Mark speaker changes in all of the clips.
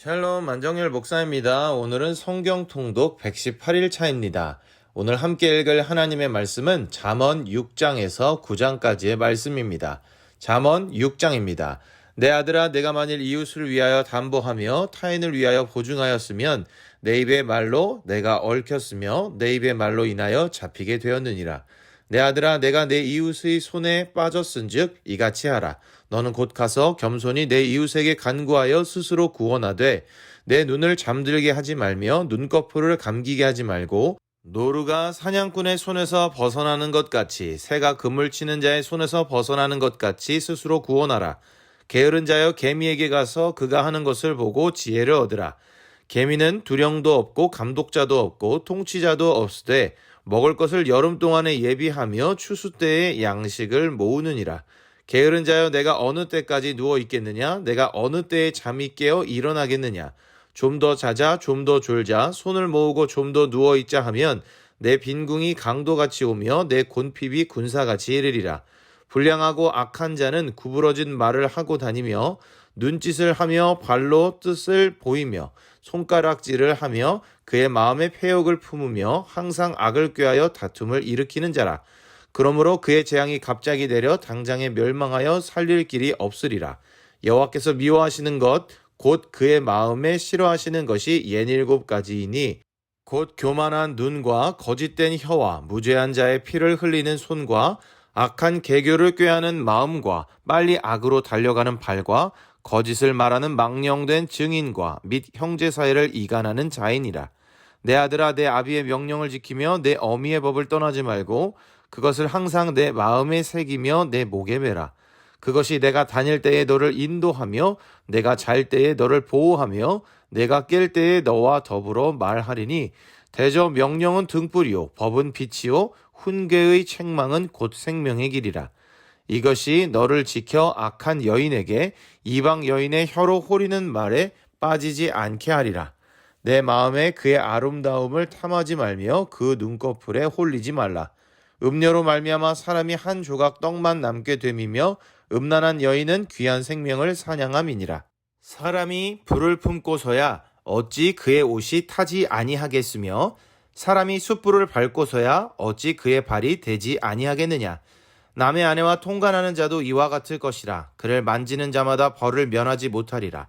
Speaker 1: 샬롬 만정열 목사입니다. 오늘은 성경 통독 118일 차입니다. 오늘 함께 읽을 하나님의 말씀은 잠언 6장에서 9장까지의 말씀입니다. 잠언 6장입니다. 내 아들아 내가 만일 이웃을 위하여 담보하며 타인을 위하여 보증하였으면 내 입의 말로 내가 얽혔으며 내 입의 말로 인하여 잡히게 되었느니라. 내 아들아 내가 내 이웃의 손에 빠졌은즉 이같이 하라. 너는 곧 가서 겸손히 내 이웃에게 간구하여 스스로 구원하되 내 눈을 잠들게 하지 말며 눈꺼풀을 감기게 하지 말고 노루가 사냥꾼의 손에서 벗어나는 것 같이 새가 그물 치는 자의 손에서 벗어나는 것 같이 스스로 구원하라. 게으른 자여 개미에게 가서 그가 하는 것을 보고 지혜를 얻으라. 개미는 두령도 없고 감독자도 없고 통치자도 없으되 먹을 것을 여름 동안에 예비하며 추수 때에 양식을 모으느니라. 게으른 자여 내가 어느 때까지 누워 있겠느냐? 내가 어느 때에 잠이 깨어 일어나겠느냐? 좀 더 자자, 좀 더 졸자, 손을 모으고 좀 더 누워 있자 하면 내 빈궁이 강도같이 오며 내 곤핍이 군사같이 이르리라. 불량하고 악한 자는 구부러진 말을 하고 다니며 눈짓을 하며 발로 뜻을 보이며 손가락질을 하며 그의 마음에 폐역을 품으며 항상 악을 꾀하여 다툼을 일으키는 자라. 그러므로 그의 재앙이 갑자기 내려 당장에 멸망하여 살릴 길이 없으리라. 여호와께서 미워하시는 것 곧 그의 마음에 싫어하시는 것이 예닐곱 가지이니 곧 교만한 눈과 거짓된 혀와 무죄한 자의 피를 흘리는 손과 악한 개교를 꾀하는 마음과 빨리 악으로 달려가는 발과 거짓을 말하는 망령된 증인과 및 형제 사이를 이간하는 자인이라. 내 아들아 내 아비의 명령을 지키며 내 어미의 법을 떠나지 말고 그것을 항상 내 마음에 새기며 내 목에 매라. 그것이 내가 다닐 때에 너를 인도하며 내가 잘 때에 너를 보호하며 내가 깰 때에 너와 더불어 말하리니 대저 명령은 등불이요 법은 빛이요 훈계의 책망은 곧 생명의 길이라. 이것이 너를 지켜 악한 여인에게 이방 여인의 혀로 호리는 말에 빠지지 않게 하리라. 내 마음에 그의 아름다움을 탐하지 말며 그 눈꺼풀에 홀리지 말라. 음료로 말미암아 사람이 한 조각 떡만 남게 됨이며 음란한 여인은 귀한 생명을 사냥함이니라. 사람이 불을 품고서야 어찌 그의 옷이 타지 아니하겠으며 사람이 숯불을 밟고서야 어찌 그의 발이 되지 아니하겠느냐. 남의 아내와 통관하는 자도 이와 같을 것이라. 그를 만지는 자마다 벌을 면하지 못하리라.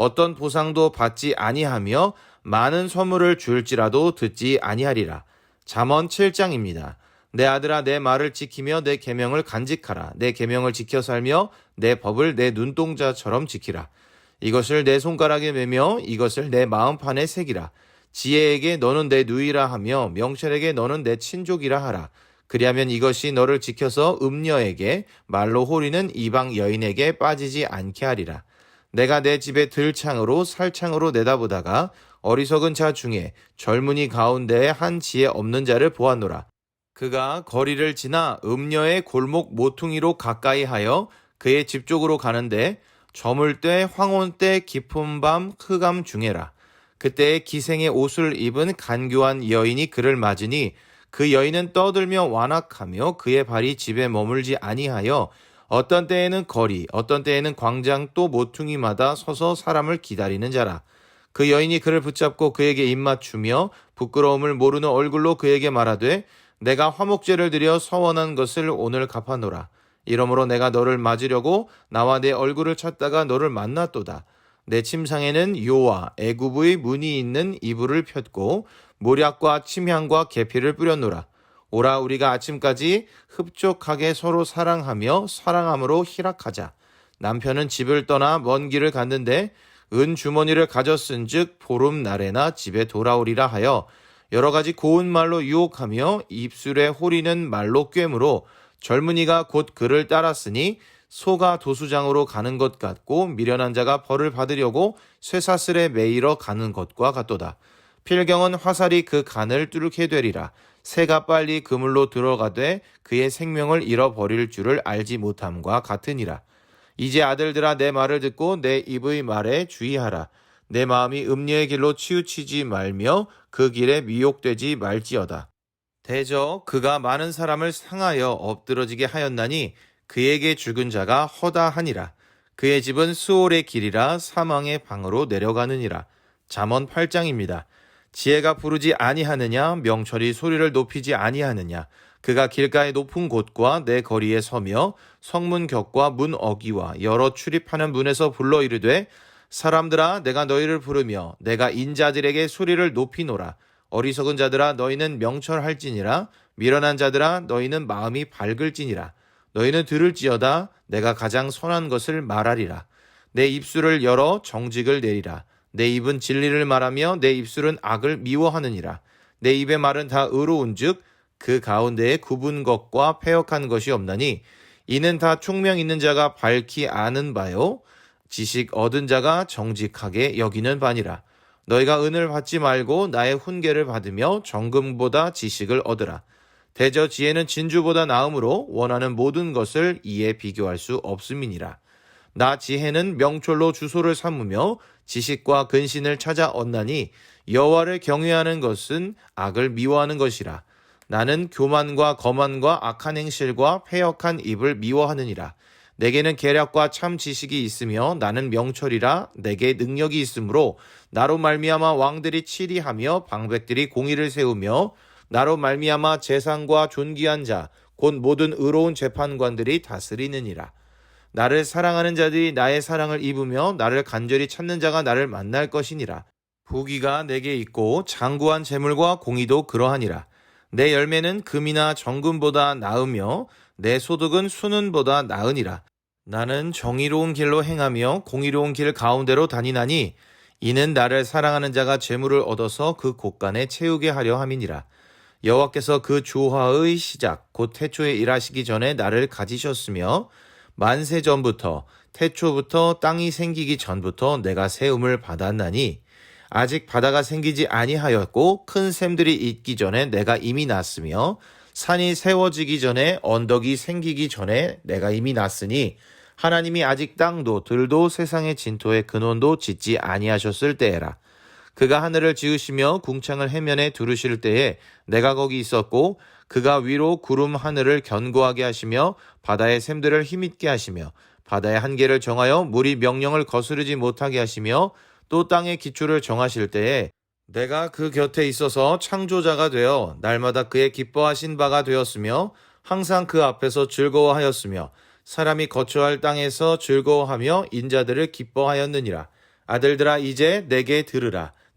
Speaker 1: 어떤 보상도 받지 아니하며 많은 선물을 줄지라도 듣지 아니하리라. 잠언 7장입니다. 내 아들아 내 말을 지키며 내 계명을 간직하라. 내 계명을 지켜 살며 내 법을 내 눈동자처럼 지키라. 이것을 내 손가락에 매며 이것을 내 마음판에 새기라. 지혜에게 너는 내 누이라 하며 명철에게 너는 내 친족이라 하라. 그리하면 이것이 너를 지켜서 음녀에게 말로 호리는 이방 여인에게 빠지지 않게 하리라. 내가 내 집에 들창으로 살창으로 내다보다가 어리석은 자 중에 젊은이 가운데에 한 지혜 없는 자를 보았노라. 그가 거리를 지나 음녀의 골목 모퉁이로 가까이 하여 그의 집 쪽으로 가는데 저물 때 황혼 때 깊은 밤 흑암 중에라. 그때 기생의 옷을 입은 간교한 여인이 그를 맞으니 그 여인은 떠들며 완악하며 그의 발이 집에 머물지 아니하여 어떤 때에는 거리, 어떤 때에는 광장 또 모퉁이마다 서서 사람을 기다리는 자라. 그 여인이 그를 붙잡고 그에게 입맞추며 부끄러움을 모르는 얼굴로 그에게 말하되 내가 화목제를 드려 서원한 것을 오늘 갚아노라. 이러므로 내가 너를 맞으려고 나와 내 얼굴을 찾다가 너를 만났도다. 내 침상에는 요와 애굽의 문이 있는 이불을 폈고 모략과 침향과 계피를 뿌렸노라. 오라 우리가 아침까지 흡족하게 서로 사랑하며 사랑함으로 희락하자. 남편은 집을 떠나 먼 길을 갔는데 은 주머니를 가졌은즉 보름 날에나 집에 돌아오리라 하여 여러 가지 고운 말로 유혹하며 입술에 호리는 말로 꿰므로 젊은이가 곧 그를 따랐으니 소가 도수장으로 가는 것 같고 미련한 자가 벌을 받으려고 쇠사슬에 매이러 가는 것과 같도다. 필경은 화살이 그 간을 뚫게 되리라. 새가 빨리 그물로 들어가되 그의 생명을 잃어버릴 줄을 알지 못함과 같으니라. 이제 아들들아 내 말을 듣고 내 입의 말에 주의하라. 내 마음이 음녀의 길로 치우치지 말며 그 길에 미혹되지 말지어다. 대저 그가 많은 사람을 상하여 엎드러지게 하였나니 그에게 죽은 자가 허다하니라. 그의 집은 수월의 길이라 사망의 방으로 내려가느니라. 잠언 8장입니다. 지혜가 부르지 아니하느냐 명철이 소리를 높이지 아니하느냐. 그가 길가의 높은 곳과 내 거리에 서며 성문 격과 문 어기와 여러 출입하는 문에서 불러 이르되 사람들아 내가 너희를 부르며 내가 인자들에게 소리를 높이노라. 어리석은 자들아 너희는 명철할지니라. 미련한 자들아 너희는 마음이 밝을지니라. 너희는 들을지어다. 내가 가장 선한 것을 말하리라. 내 입술을 열어 정직을 내리라 내 입은 진리를 말하며 내 입술은 악을 미워하느니라. 내 입의 말은 다 의로운즉 그 가운데에 굽은 것과 패역한 것이 없나니 이는 다 총명 있는 자가 밝히 아는 바요 지식 얻은 자가 정직하게 여기는 바니라. 너희가 은을 받지 말고 나의 훈계를 받으며 정금보다 지식을 얻으라. 대저 지혜는 진주보다 나음으로 원하는 모든 것을 이에 비교할 수 없음이니라. 나 지혜는 명철로 주소를 삼으며 지식과 근신을 찾아 얻나니 여호와를 경외하는 것은 악을 미워하는 것이라. 나는 교만과 거만과 악한 행실과 패역한 입을 미워하느니라. 내게는 계략과 참 지식이 있으며 나는 명철이라 내게 능력이 있으므로 나로 말미암아 왕들이 치리하며 방백들이 공의를 세우며 나로 말미암아 재상과 존귀한 자 곧 모든 의로운 재판관들이 다스리느니라. 나를 사랑하는 자들이 나의 사랑을 입으며 나를 간절히 찾는 자가 나를 만날 것이니라. 부귀가 내게 있고 장구한 재물과 공의도 그러하니라. 내 열매는 금이나 정금보다 나으며 내 소득은 수는보다 나으니라. 나는 정의로운 길로 행하며 공의로운 길 가운데로 다니나니 이는 나를 사랑하는 자가 재물을 얻어서 그 곳간에 채우게 하려 함이니라. 여호와께서 그 조화의 시작 곧 태초에 일하시기 전에 나를 가지셨으며 만세 전부터 태초부터 땅이 생기기 전부터 내가 세움을 받았나니 아직 바다가 생기지 아니하였고 큰 샘들이 있기 전에 내가 이미 났으며 산이 세워지기 전에 언덕이 생기기 전에 내가 이미 났으니 하나님이 아직 땅도 들도 세상의 진토의 근원도 짓지 아니하셨을 때에라. 그가 하늘을 지으시며 궁창을 해면에 두르실 때에 내가 거기 있었고 그가 위로 구름 하늘을 견고하게 하시며 바다의 샘들을 힘있게 하시며 바다의 한계를 정하여 물이 명령을 거스르지 못하게 하시며 또 땅의 기초를 정하실 때에 내가 그 곁에 있어서 창조자가 되어 날마다 그의 기뻐하신 바가 되었으며 항상 그 앞에서 즐거워하였으며 사람이 거처할 땅에서 즐거워하며 인자들을 기뻐하였느니라. 아들들아 이제 내게 들으라.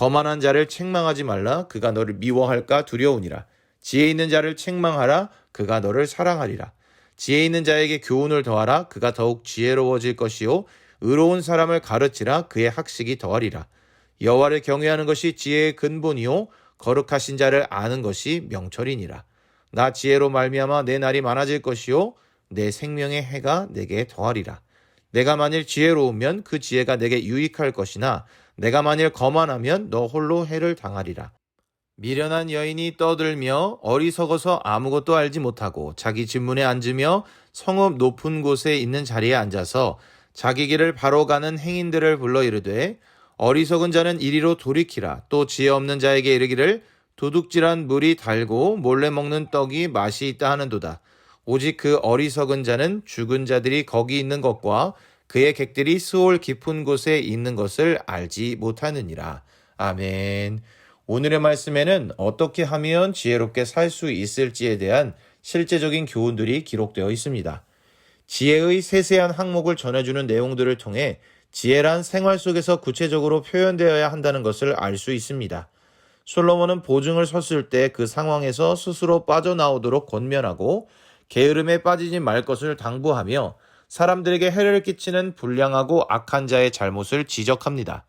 Speaker 1: 거만한 자를 책망하지 말라. 그가 너를 미워할까? 두려우니라. 지혜 있는 자를 책망하라. 그가 너를 사랑하리라. 지혜 있는 자에게 교훈을 더하라. 그가 더욱 지혜로워질 것이요. 의로운 사람을 가르치라. 그의 학식이 더하리라. 여호와를 경외하는 것이 지혜의 근본이요. 거룩하신 자를 아는 것이 명철이니라. 나 지혜로 말미암아 내 날이 많아질 것이요. 내 생명의 해가 내게 더하리라 내가 만일 지혜로우면 그 지혜가 내게 유익할 것이나 내가 만일 거만하면 너 홀로 해를 당하리라. 미련한 여인이 떠들며 어리석어서 아무것도 알지 못하고 자기 집문에 앉으며 성읍 높은 곳에 있는 자리에 앉아서 자기 길을 바로 가는 행인들을 불러 이르되 어리석은 자는 이리로 돌이키라 또 지혜 없는 자에게 이르기를 도둑질한 물이 달고 몰래 먹는 떡이 맛이 있다 하는도다. 오직 그 어리석은 자는 죽은 자들이 거기 있는 것과 그의 객들이 수올 깊은 곳에 있는 것을 알지 못하느니라. 아멘. 오늘의 말씀에는 어떻게 하면 지혜롭게 살 수 있을지에 대한 실제적인 교훈들이 기록되어 있습니다. 지혜의 세세한 항목을 전해주는 내용들을 통해 지혜란 생활 속에서 구체적으로 표현되어야 한다는 것을 알 수 있습니다. 솔로몬은 보증을 섰을 때 그 상황에서 스스로 빠져나오도록 권면하고 게으름에 빠지지 말 것을 당부하며 사람들에게 해를 끼치는 불량하고 악한 자의 잘못을 지적합니다.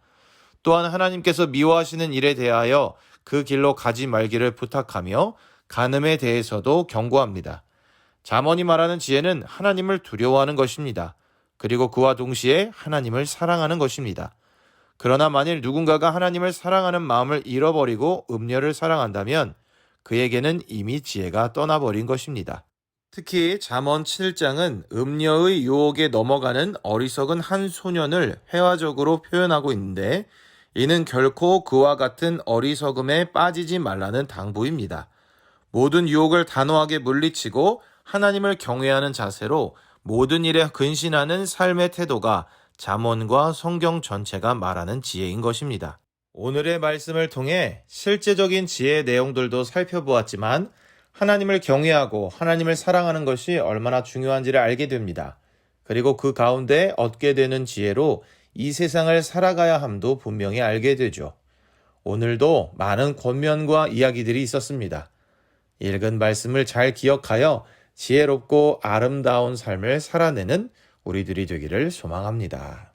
Speaker 1: 또한 하나님께서 미워하시는 일에 대하여 그 길로 가지 말기를 부탁하며 간음에 대해서도 경고합니다. 잠언이 말하는 지혜는 하나님을 두려워하는 것입니다. 그리고 그와 동시에 하나님을 사랑하는 것입니다. 그러나 만일 누군가가 하나님을 사랑하는 마음을 잃어버리고 음녀를 사랑한다면 그에게는 이미 지혜가 떠나버린 것입니다. 특히 잠언 7장은 음녀의 유혹에 넘어가는 어리석은 한 소년을 회화적으로 표현하고 있는데 이는 결코 그와 같은 어리석음에 빠지지 말라는 당부입니다. 모든 유혹을 단호하게 물리치고 하나님을 경외하는 자세로 모든 일에 근신하는 삶의 태도가 잠언과 성경 전체가 말하는 지혜인 것입니다. 오늘의 말씀을 통해 실제적인 지혜의 내용들도 살펴보았지만 하나님을 경외하고 하나님을 사랑하는 것이 얼마나 중요한지를 알게 됩니다. 그리고 그 가운데 얻게 되는 지혜로 이 세상을 살아가야 함도 분명히 알게 되죠. 오늘도 많은 권면과 이야기들이 있었습니다. 읽은 말씀을 잘 기억하여 지혜롭고 아름다운 삶을 살아내는 우리들이 되기를 소망합니다.